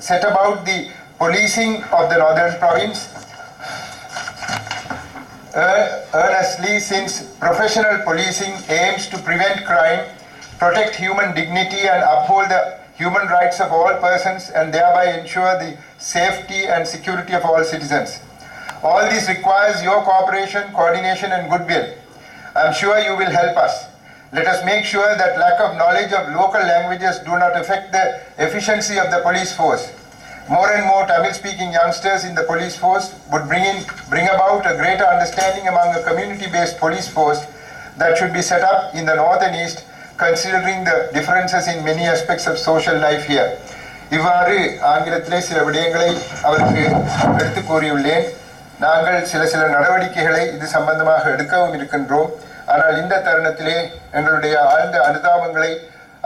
set about the policing of the northern province earnestly since professional policing aims to prevent crime, protect human dignity, and uphold the human rights of all persons and thereby ensure the safety and security of all citizens. All this requires your cooperation, coordination, and goodwill. I'm sure you will help us. Let us make sure that lack of knowledge of local languages do not affect the efficiency of the police force. More and more Tamil-speaking youngsters in the police force would bring in, bring about a greater understanding among a community-based police force that should be set up in the north and east, considering the differences in many aspects of social life here. இவ்வாறு ஆங்கிலத்திலே சில விடயங்களை அவருக்கு எடுத்து கூறியுள்ளேன் நாங்கள் சில சில நடவடிக்கைகளை இது சம்பந்தமாக எடுக்கவும் இருக்கின்றோம் ஆனால் இந்த தருணத்திலே எங்களுடைய ஆழ்ந்த அனுதாபங்களை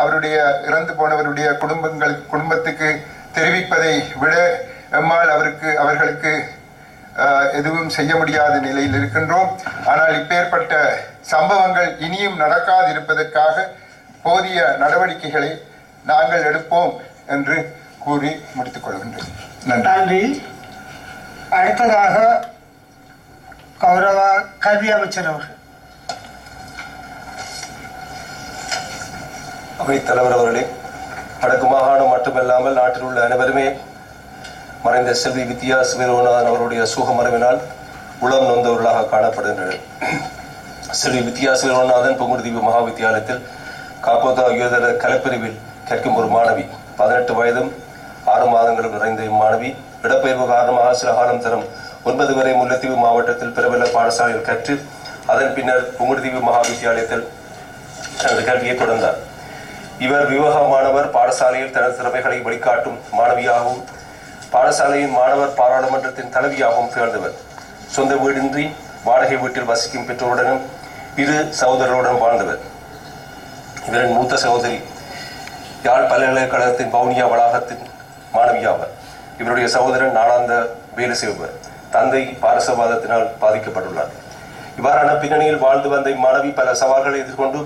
அவருடைய இறந்து போனவருடைய குடும்பங்கள் குடும்பத்துக்கு தெரிவிப்பதை விட எம்மால் அவருக்கு அவர்களுக்கு எதுவும் செய்ய முடியாத நிலையில் இருக்கின்றோம். ஆனால் இப்பேற்பட்ட சம்பவங்கள் இனியும் நடக்காதிருப்பதற்காக போதிய நடவடிக்கைகளை நாங்கள் எடுப்போம் என்று கூறி முடித்துக் கொள்கின்றேன். நன்றி. அடுத்ததாக கௌரவ கல்வி அமைச்சர் அவர்கள். அவைத் தலைவர் அவர்களே வடக்கு மாகாணம் மட்டுமல்லாமல் நாட்டில் உள்ள அனைவருமே மறைந்த செல்வி வித்யா சிவரோநாதன் அவருடைய சுகமரவினால் உளம் நொந்தவர்களாக காணப்படுகின்றனர். செல்வி வித்யா சிவரோநாதன் பொங்குடுதீவு மகா வித்தியாலயத்தில் காப்போதா யோதர கலைப்பிரிவில் கற்கும் ஒரு மாணவி. பதினெட்டு வயதும் ஆறு மாதங்களும் நிறைந்த இம்மாணவி. இடப்பெயர்வு காரணமாக சில காலம் தரும் ஒன்பது வரை முல்லைத்தீவு மாவட்டத்தில் பிரபல பாடசாலையில் கற்று அதன் பின்னர் புங்குடுதீவு மகா வித்தியாலயத்தில் தனது கல்வியை தொடர்ந்தார். இவர் விவேகமானவர் பாடசாலையில் தனது திறமைகளை வழிகாட்டும் மாணவியாகவும் பாடசாலையின் மாணவர் பாராளுமன்றத்தின் தலைவியாகவும் திகழ்ந்தவர். சொந்த வீடின்றி வாடகை வீட்டில் வசிக்கும் பெற்றோருடனும் இரு சகோதரருடன் வாழ்ந்தவர். இவரின் மூத்த சகோதரி யாழ் பல்கலைக்கழகத்தின் வவுனியா வளாகத்தின் மாணவியாவர். இவருடைய சகோதரன் நாளாந்த வேலு செய்வர் தந்தை பாரசவாதத்தினால் பாதிக்கப்பட்டுள்ளார். இவ்வாறான பின்னணியில் வாழ்ந்து வந்த இம்மாணவி பல சவால்களை எதிர்கொண்டு